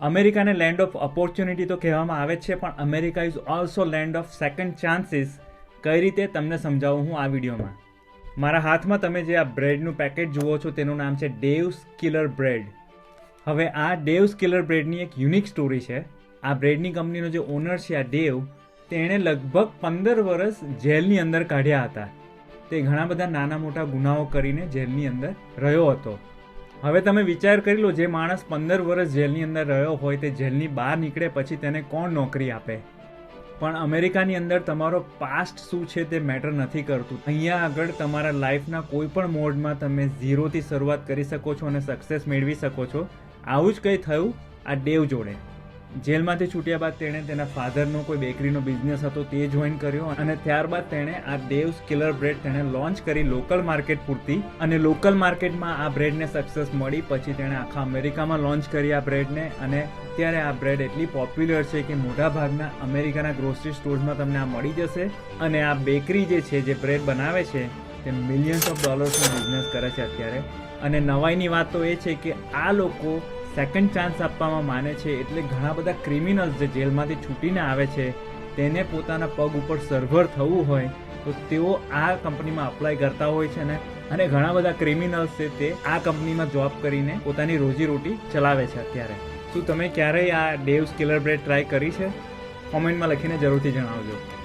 અમેરિકાને land of opportunity તો કહેવામાં આવે છે, પણ America is also land of second chances કઈ રીતે? તમને સમજાવું હું આ વિડીયોમાં. મારા હાથમાં તમે જે આ બ્રેડનું પેકેટ જુઓ છો, તેનું નામ છે ડેવ્સ કિલર બ્રેડ હવે આ ડેવ્સ કિલર બ્રેડની એક યુનિક સ્ટોરી છે. આ બ્રેડની કંપનીનો જે ઓનર છે, આ ડેવ તેણે લગભગ પંદર વર્ષ જેલની અંદર કાઢ્યા હતા. તે ઘણા બધા નાના મોટા ગુનાઓ કરીને જેલની અંદર રહ્યો હતો. હવે તમે વિચાર કરી લો, જે માણસ પંદર વર્ષ જેલની અંદર રહ્યો હોય તે જેલની બહાર નીકળે પછી તેને કોણ નોકરી આપે? પણ અમેરિકાની અંદર તમારો પાસ્ટ શું છે તે મેટર નથી કરતું. અહીંયા આગળ તમારા લાઈફના કોઈ પણ મોડમાં તમે ઝીરોથી શરૂઆત કરી શકો છો અને સક્સેસ મેળવી શકો છો. આવું જ કંઈ થયું આ ડેવ જોડે. જેલમાંથી છૂટ્યા બાદ તેણે તેના ફાધરનો કોઈ બેકરીનો બિઝનેસ હતો તે જોઈન કર્યો અને ત્યારબાદ તેણે આ ડેવ્સ કિલર બ્રેડ તેણે લોન્ચ કરી લોકલ માર્કેટ પૂરતી અને લોકલ માર્કેટમાં આ બ્રેડને સક્સેસ મળી. પછી તેણે આખા અમેરિકામાં લોન્ચ કરી આ બ્રેડને અને અત્યારે આ બ્રેડ એટલી પોપ્યુલર છે કે મોટા ભાગના અમેરિકાના ગ્રોસરી સ્ટોર્સમાં તમને આ મળી જશે અને આ બેકરી જે છે, જે બ્રેડ બનાવે છે, તે મિલિયન્સ ઓફ ડોલર્સનો બિઝનેસ કરે છે અત્યારે. અને નવાઈની વાત તો એ છે કે આ લોકો સેકન્ડ ચાન્સ આપવામાં માને છે એટલે ઘણા બધા ક્રિમિનલ્સ જે જેલમાંથી છૂટીને આવે છે, તેને પોતાના પગ ઉપર સર્વર થવું હોય, તો તેઓ આ કંપનીમાં અપ્લાય કરતા હોય છે ને, અને ઘણા બધા ક્રિમિનલ્સ છે તે આ કંપનીમાં જોબ કરીને પોતાની રોજીરોટી ચલાવે છે અત્યારે. શું તમે ક્યારેય આ ડેવ્સ સ્કિલર બ્રેડ ટ્રાય કરી છે? કોમેન્ટમાં લખીને જરૂરથી જણાવજો.